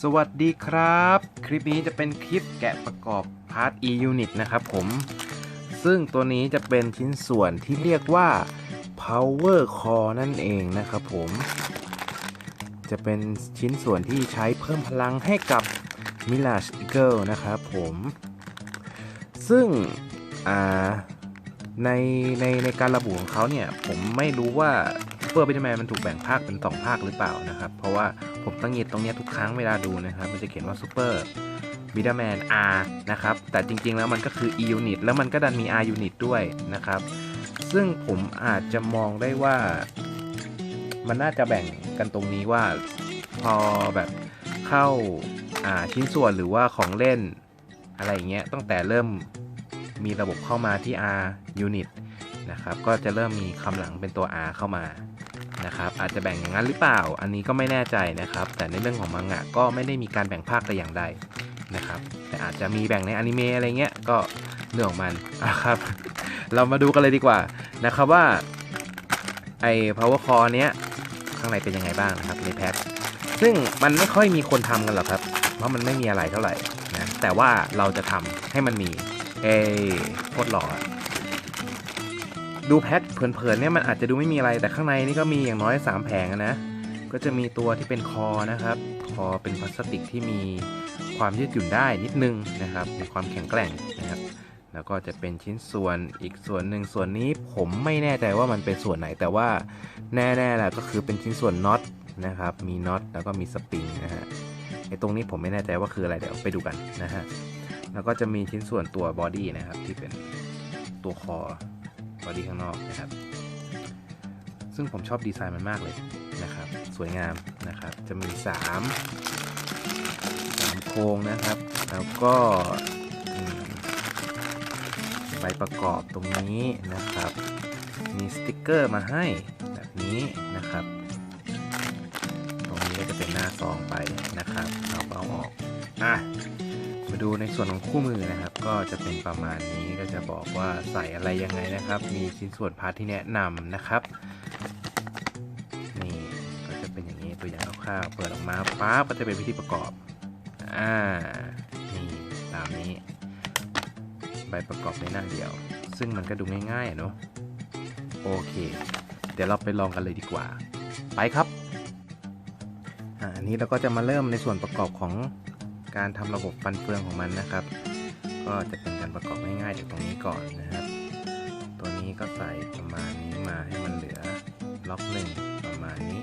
สวัสดีครับ คลิปนี้จะเป็นคลิปแกะประกอบพาร์ท e unit นะครับผม ซึ่งตัวนี้จะเป็นชิ้นส่วนที่เรียกว่า power core นั่นเองนะครับผม จะเป็นชิ้นส่วนที่ใช้เพิ่มพลังให้กับ Mirage Eagle นะครับผม ซึ่งในในในการระบุของเขาเนี่ย ผมไม่รู้ว่าเ u อร์ b ิ t แมนมันถูกแบ่งภาคเป็นสองภาคหรือเปล่านะครับ เพราะว่า ผมตั้งยิดตรงนี้ทุกครั้งเวลาดูนะครับ มันจะเขียนว่า Super b i t แมน R นะครับ แต่จริงๆแล้วมันก็คือ E unit แล้วมันก็ดันมี R unit ด้วยนะครับ ซึ่งผมอาจจะมองได้ว่า มันน่าจะแบ่งกันตรงนี้ว่าพอแบบเข้าอ่าชิ้นส่วนหรือว่าของเล่นอะไรอย่างเงี้ยตั้งแต่เริ่มมีระบบเข้ามาที่ R unit นะครับ ก็จะเริ่มมีคำหลังเป็นตัว R เข้ามา นะครับอาจจะแบ่งอย่างนั้นหรือเปล่า อันนี้ก็ไม่แน่ใจนะครับ แต่ในเรื่องของมังงะก็ไม่ได้มีการแบ่งภาคแต่อย่างใดนะครับ แต่อาจจะมีแบ่งในอนิเมะอะไรเงี้ยก็เรื่องของมันนะครับ เรามาดูกันเลยดีกว่านะครับว่าไอ้ power core เนี้ยข้างในเป็นยังไงบ้างนะครับในแพ็คซึ่งมันไม่ค่อยมีคนทำกันหรอกครับ เพราะมันไม่มีอะไรเท่าไหร่นะแต่ว่าเราจะทำให้มันมีเอ้โคตรหล่อ ดูแพ็คเผินๆเนี่ยมันอาจจะดูไม่มีอะไรแต่ข้างในนี่ก็มีอย่างน้อย 3 แผงนะ ก็จะมีตัวที่เป็นคอนะครับ คอเป็นพลาสติกที่มีความยืดหยุ่นได้นิดนึงนะครับ มีความแข็งแกร่งนะครับ แล้วก็จะเป็นชิ้นส่วนอีกส่วนหนึ่งส่วนนี้ผมไม่แน่ใจว่ามันเป็นส่วนไหนแต่ว่าแน่ๆแหละก็คือเป็นชิ้นส่วนน็อตนะครับ มีน็อตแล้วก็มีสปริงนะฮะไอตรงนี้ผมไม่แน่ใจว่าคืออะไรเดี๋ยวไปดูกันนะฮะ แล้วก็จะมีชิ้นส่วนตัวบอดี้นะครับที่เป็นตัวคอ บอดี้ข้างนอกนะครับ ซึ่งผมชอบดีไซน์มันมากเลยนะครับ สวยงามนะครับ จะมี 3 3 โครงนะครับ แล้วก็ใบประกอบตรงนี้นะครับ มีสติกเกอร์มาให้แบบนี้นะครับ ตรงนี้ก็จะเป็นหน้าซองไปนะครับ เราก็เอาออก อะ ดูในส่วนของคู่มือนะครับ ก็จะเป็นประมาณนี้ก็จะบอกว่าใส่อะไรยังไงนะครับ มีชิ้นส่วนพาร์ทที่แนะนำนะครับนี่ก็จะเป็นอย่างนี้ตัวอย่างคร่าวๆเปิดออกมาปั๊บก็จะเป็นวิธีประกอบอ่านี่ตามนี้ ใบประกอบในหน้าเดียว ซึ่งมันก็ดูง่ายๆอะเนาะโอเค เดี๋ยวเราไปลองกันเลยดีกว่า ไปครับอันนี้เราก็จะมาเริ่มในส่วนประกอบของ การทำระบบฟันเฟืองของมันนะครับ ก็จะเป็นการประกอบง่ายๆจากตรงนี้ก่อนนะครับ ตัวนี้ก็ใส่ประมาณนี้มาให้มันเหลือล็อกหนึ่งประมาณนี้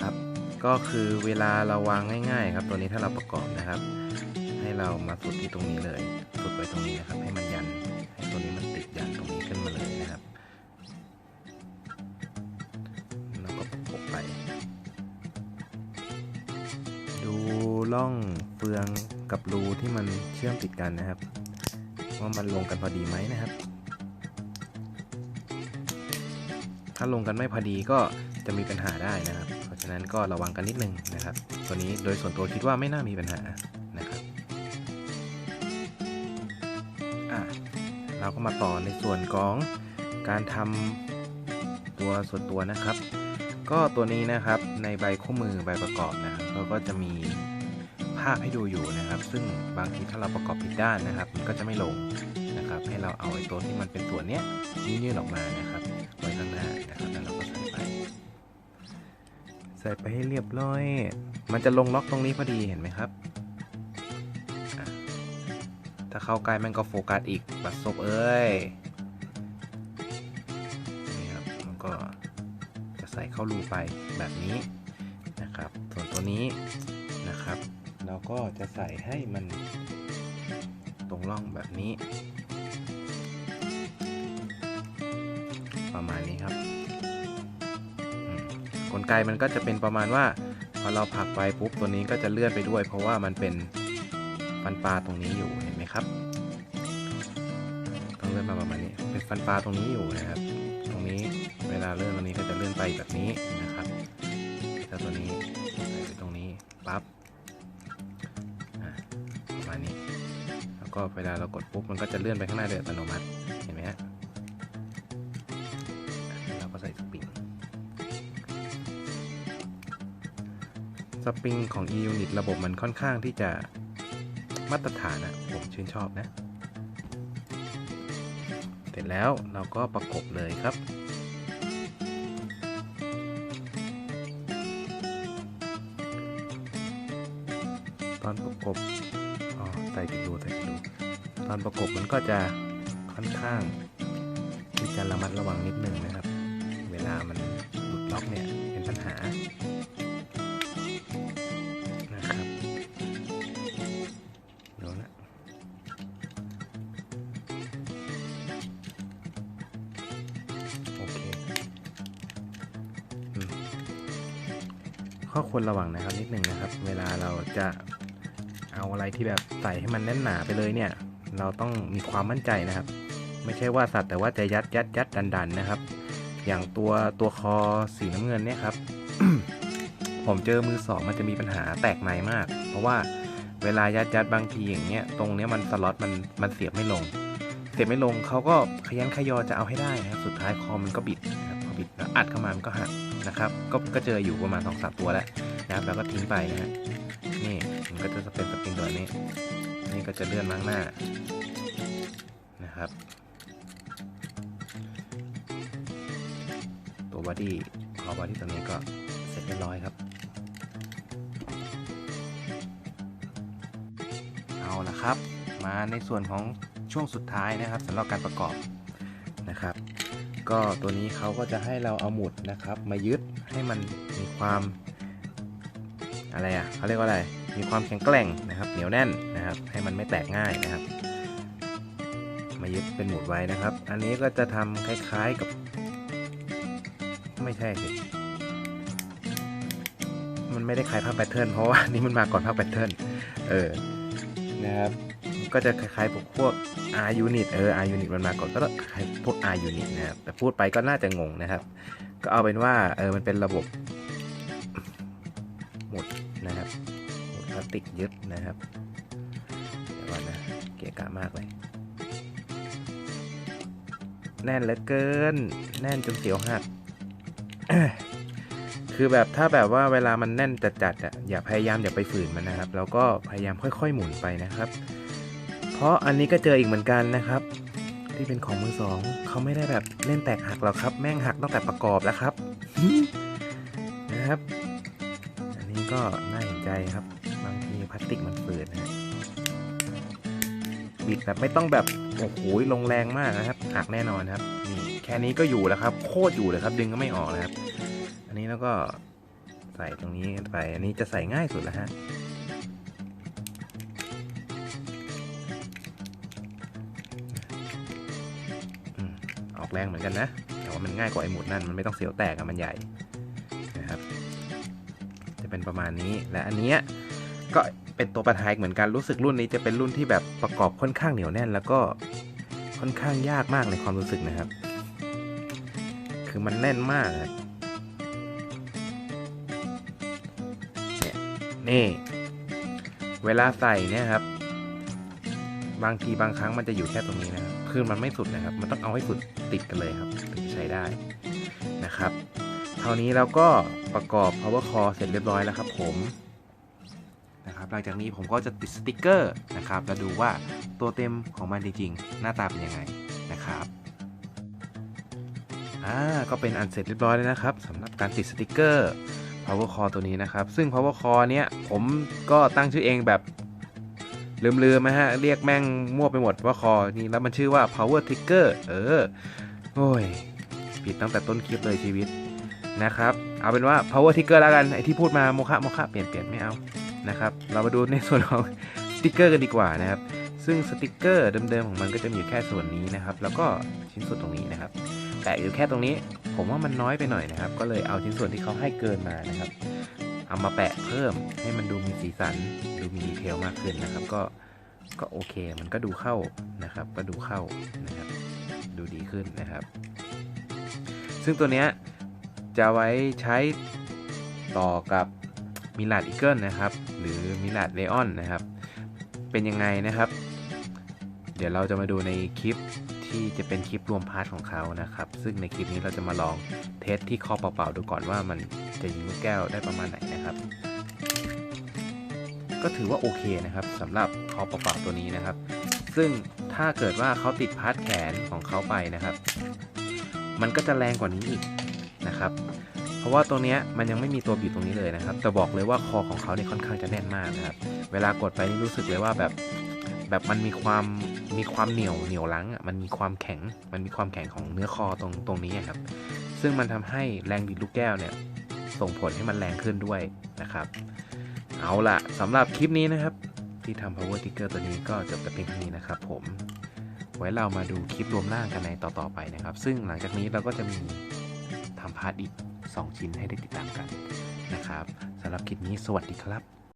ครับก็คือเวลาเราวางง่ายๆ ครับ ตัวนี้ถ้าเราประกอบนะครับ ให้เรามาสุดที่ตรงนี้เลย สุดไว้ตรงนี้นะครับ ให้มันยันให้ตัวนี้มันติดยันตรงนี้ ล่องเฟืองกับรูที่มันเชื่อมติดกันนะครับว่ามันลงกันพอดีไหมนะครับ ถ้าลงกันไม่พอดีก็จะมีปัญหาได้นะครับ เพราะฉะนั้นก็ระวังกันนิดนึงนะครับ ตัวนี้โดยส่วนตัวคิดว่าไม่น่ามีปัญหานะครับอะเราก็มาต่อในส่วนของการทำตัวส่วนตัวนะครับ ก็ตัวนี้นะครับในใบคู่มือใบประกอบนะครับเขาก็จะมีาพให้ดูอยู่นะครับ ซึ่งบางทีถ้าเราประกอบผิดด้านนะครับ มันก็จะไม่ลงนะครับ ให้เราเอาไอ้ตัวที่มันเป็นส่วนเนี้ยยื่นๆออกมานะครับไว้ข้างหน้านะครับแล้วเราก็ใส่ไป ใส่ไปให้เรียบร้อย มันจะลงล็อกตรงนี้พอดีเห็นไหมครับถ้าเข้าใกล้มันก็โฟกัสอีกบัดซบเอ้ยนี่ครับมันก็จะใส่เข้ารูไปแบบนี้นะครับ ส่วนตัวนี้นะครับ ก็จะใส่ให้มันตรงร่องแบบนี้ ประมาณนี้ครับกลไกมันก็จะเป็นประมาณว่าพอเราผักไปปุ๊บตัวนี้ก็จะเลื่อนไปด้วย เพราะว่ามันเป็นฟันปลาตรงนี้อยู่เห็นไหมครับต้องเลื่อนมาประมาณนี้เป็นฟันปลาตรงนี้อยู่นะครับ ตรงนี้เวลาเลื่อนตรงนี้ก็จะเลื่อนไปแบบนี้นะ ก็เวลาเรากดปุ๊บมันก็จะเลื่อนไปข้างหน้าโดยอัตโนมัติเห็นไหมฮะเราก็ใส่สปริงสปริงของ e-unit ระบบมันค่อนข้างที่จะมาตรฐานอะผมชื่นชอบนะ เสร็จแล้วเราก็ประกบเลยครับตอนประกบ ตอนประกบมันก็จะค่อนข้างที่จะระมัดระวังนิดนึงนะครับ เวลามันหลุดล็อกเนี่ยเป็นปัญหานะครับเดี๋ยวนะโอเคอข้อควรระวังนะครับนิดนึงนะครับ เวลาเราจะเอาอะไรที่แบบใส่ให้มันแน่นหนาไปเลยเนี่ย เราต้องมีความมั่นใจนะครับ ไม่ใช่ว่าสัตว์แต่ว่าจะยัดยัดยัดดันดันนะครับ อย่างตัวตัวคอสีน้ำเงินเนี่ยครับ ผมเจอมือสองมันจะมีปัญหาแตกในมาก เพราะว่าเวลายัดยัดบางทีอย่างเงี้ยตรงเนี้ยมันสล็อตมันมันเสียบไม่ลง เสียบไม่ลงเขาก็ขยันขยอจะเอาให้ได้นะครับสุดท้ายคอมันก็บิดนะครับพอบิดแล้วอัดเข้ามามันก็หักนะครับก็ก็เจออยู่ประมาณสองสามตัวแล้วนะครับแล้วก็ทิ้งไปนะฮะนี่มันก็จะเป็นสปริงตัวนี้ นี่ก็จะเลื่อนล้างหน้านะครับ ตัวบอดี้คอบอดี้ตัวนี้ก็เสร็จเรียบร้อยครับ เอาละครับ มาในส่วนของช่วงสุดท้ายนะครับสำหรับการประกอบนะครับ ก็ตัวนี้เขาก็จะให้เราเอาหมุดนะครับ มายึดให้มันมีความอะไรอะเขาเรียกว่าอะไร มีความแข็งแกร่งนะครับเหนียวแน่นนะครับ ให้มันไม่แตกง่ายนะครับ มายึดเป็นหมุดไว้นะครับ อันนี้ก็จะทำคล้ายๆกับ ไม่ใช่สิมันไม่ได้คล้ายภาพแพทเทิร์นเพราะว่านี่มันมาก่อนภาพแพทเทิร์นเออนะครับก็จะคล้ายๆพวกพวก R unit เออ R unit มันมาก่อนก็คล้ายพวก R unit นะครับแต่พูดไปก็น่าจะงงนะครับ ก็เอาเป็นว่าเออมันเป็นระบบ ติกยึดนะครับ เดี๋ยวก่อนนะ เกะกะมากเลย แน่นเหลือเกิน แน่นจนเสียวหัก คือแบบถ้าแบบว่าเวลามันแน่นจัดๆอะอย่าพยายามอย่าไปฝืนมันนะครับ แล้วก็พยายามค่อยๆหมุนไปนะครับ เพราะอันนี้ก็เจออีกเหมือนกันนะครับ ที่เป็นของมือสองเขาไม่ได้แบบเล่นแตกหักหรอกครับ แม่งหักตั้งแต่ประกอบแล้วครับนะครับ อันนี้ก็น่าเห็นใจครับ บางทีพลาสติกมันฝืดนะฮะบิดแบบไม่ต้องแบบโอ้โหลงแรงมากนะครับหักแน่นอนครับนี่แค่นี้ก็อยู่แล้วครับ โคตรอยู่เลยครับ ดึงก็ไม่ออกนะครับ อันนี้แล้วก็ใส่ตรงนี้ไป อันนี้จะใส่ง่ายสุดแล้วฮะอออกแรงเหมือนกันนะ แต่ว่ามันง่ายกว่าไอ้หมุดนั่นมันไม่ต้องเสียวแตกอะมันใหญ่นะครับ จะเป็นประมาณนี้และอันเนี้ย ก็เป็นตัวประทายเหมือนกันรู้สึกรุ่นนี้จะเป็นรุ่นที่แบบประกอบค่อนข้างเหนียวแน่น แล้วก็ค่อนข้างยากมากในความรู้สึกนะครับ คือมันแน่นมากเนี่ยนี่ เวลาใส่เนี่ยครับ บางทีบางครั้งมันจะอยู่แค่ตรงนี้นะครับคือมันไม่สุดนะครับ มันต้องเอาให้สุดติดกันเลยครับถึงจะใช้ได้นะครับเท่านี้เราก็ประกอบ power core เสร็จเรียบร้อยแล้วครับผม นะครับหลังจากนี้ผมก็จะติดสติกเกอร์นะครับแล้วดูว่าตัวเต็มของมันจริงๆ หน้าตาเป็นยังไงนะครับอ่าก็เป็นอันเสร็จเรียบร้อยแล้วนะครับสำหรับการติดสติกเกอร์ power core ตัวนี้นะครับ ซึ่ง power core เนี้ยผมก็ตั้งชื่อเองแบบลืมๆนะฮะ เรียกแม่งมั่วไปหมดว่าคอนี่แล้วมันชื่อว่า power trigger เออ โอ้ย ผิดตั้งแต่ต้นคลิปเลยชีวิตนะครับ เอาเป็นว่า power trigger แล้วกัน ไอที่พูดมาโมคะโมคะเปลี่ยนเปลี่ยนไม่เอา นะครับ เรามาดูในส่วนของสติกเกอร์กันดีกว่านะครับ ซึ่งสติกเกอร์เดิมๆของมันก็จะมีอยู่แค่ส่วนนี้นะครับ แล้วก็ชิ้นส่วนตรงนี้นะครับ แต่อยู่แค่ตรงนี้ผมว่ามันน้อยไปหน่อยนะครับ ก็เลยเอาชิ้นส่วนที่เขาให้เกินมานะครับ เอามาแปะเพิ่มให้มันดูมีสีสัน ดูมีดีเทลมากขึ้นนะครับ ก็ก็โอเค มันก็ดูเข้านะครับ ก็ดูเข้านะครับ ดูดีขึ้นนะครับ ซึ่งตัวเนี้ยจะไว้ใช้ต่อกับ มิลาดอีเกิลนะครับ หรือมิลาดเลออนนะครับ เป็นยังไงนะครับ เดี๋ยวเราจะมาดูในคลิปที่จะเป็นคลิปรวมพาร์ทของเขานะครับ ซึ่งในคลิปนี้เราจะมาลองเทสที่คอเปล่าๆดูก่อนว่ามันจะยิงลูกแก้วได้ประมาณไหนนะครับ ก็ถือว่าโอเคนะครับสำหรับคอเปล่าๆตัวนี้นะครับ ซึ่งถ้าเกิดว่าเขาติดพาร์ทแขนของเขาไปนะครับ มันก็จะแรงกว่านี้อีกนะครับ ราะว่าตัวเนี้ยมันยังไม่มีตัวบีบตรงนี้เลยนะครับ แต่บอกเลยว่าคอของเขาเนี่ยค่อนข้างจะแน่นมากนะครับ เวลากดไปนี่รู้สึกเลยว่าแบบแบบมันมีความมีความเหนียวเหนียวลังอะมันมีความแข็งมันมีความแข็งของเนื้อคอตรงตรงนี้ครับ ซึ่งมันทำให้แรงดีดลูกแก้วเนี่ยส่งผลให้มันแรงขึ้นด้วยนะครับ เอาล่ะสำหรับคลิปนี้นะครับ ที่ทำ power trigger ตัวนี้ก็จบแต่เพียงเท่านี้นะครับผมไว้เรามาดูคลิปรวมร่างกันในต่อๆไปนะครับ ซึ่งหลังจากนี้เราก็จะมีทำพาร์ทอีก 2 ชิ้นให้ได้ติดตามกันนะครับสำหรับคลิปนี้สวัสดีครับ